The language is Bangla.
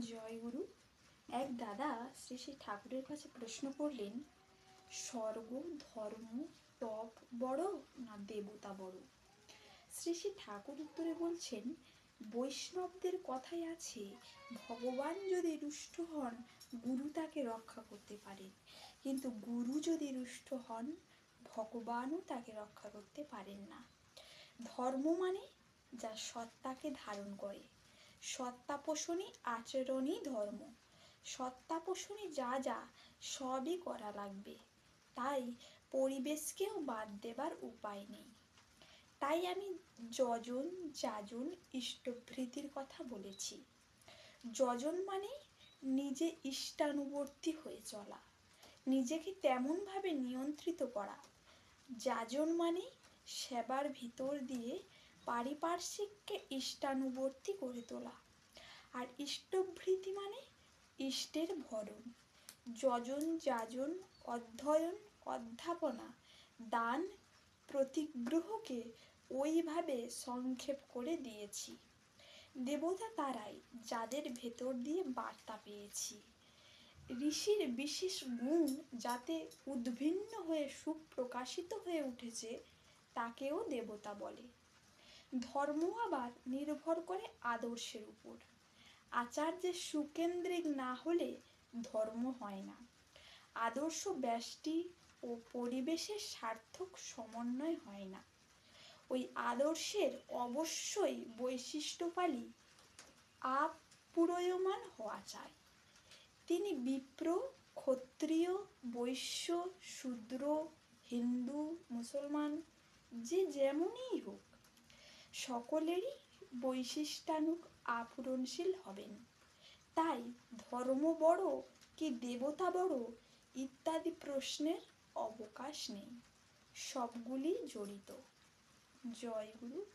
জয়গুরু এক দাদা শ্রী শ্রী ঠাকুরের কাছে প্রশ্ন করলেন, স্বর্গ, ধর্ম, তপ বড় না দেবতা বড়? শ্রী শ্রী ঠাকুর উত্তরে বলছেন, বৈষ্ণবদের কথাই আছে, ভগবান যদি রুষ্ট হন, গুরু তাকে রক্ষা করতে পারেন। কিন্তু গুরু যদি রুষ্ট হন, ভগবানও তাকে রক্ষা করতে পারেন না। ধর্ম মানে যা সত্তাকে ধারণ করে। সত্তাপোষণী আচরণই ধর্ম। সত্তাপোষণী যা যা, সবই করা লাগবে। তাই পরিবেশকেও বাদ দেবার উপায় নেই। তাই আমি যজন, যাজন, ইষ্টভৃতির কথা বলেছি। যজন মানে নিজে ইষ্টানুবর্তী হয়ে চলা, নিজেকে তেমনভাবে নিয়ন্ত্রিত করা। যাজন মানে সেবার ভিতর দিয়ে পারিপার্শ্বিককে ইষ্টানুবর্তী করে তোলা। আর ইষ্টভৃতি মানে ইষ্টের ভরণ। যজন যাজন, অধ্যয়ন, অধ্যাপনা, দান, প্রতিগ্রহকে ওইভাবে সংক্ষেপ করে দিয়েছি। দেবতা তারাই যাদের ভেতর দিয়ে বার্তা পেয়েছি। ঋষির বিশেষ গুণ যাতে উদ্ভিন্ন হয়ে সুপ্রকাশিত হয়ে উঠেছে, তাকেও দেবতা বলে। ধর্ম আবার নির্ভর করে আদর্শের উপর। আচার্যের সুকেন্দ্রিক না হলে ধর্ম হয় না। আদর্শ ব্যষ্টি ও পরিবেশের সার্থক সমন্বয় হয় না। ওই আদর্শের অবশ্যই বৈশিষ্ট্যপালী আপুরয়মান হওয়া চাই। তিনি বিপ্র, ক্ষত্রিয়, বৈশ্য, শূদ্র, হিন্দু, মুসলমান, যে যেমনই হোক সকলেরই বৈশিষ্ট্যানুক আপূরণশীল হবেন। তাই ধর্ম বড় কি দেবতা বড় ইত্যাদি প্রশ্নের অবকাশ নেই। সবগুলি জড়িত। জয় গুরু।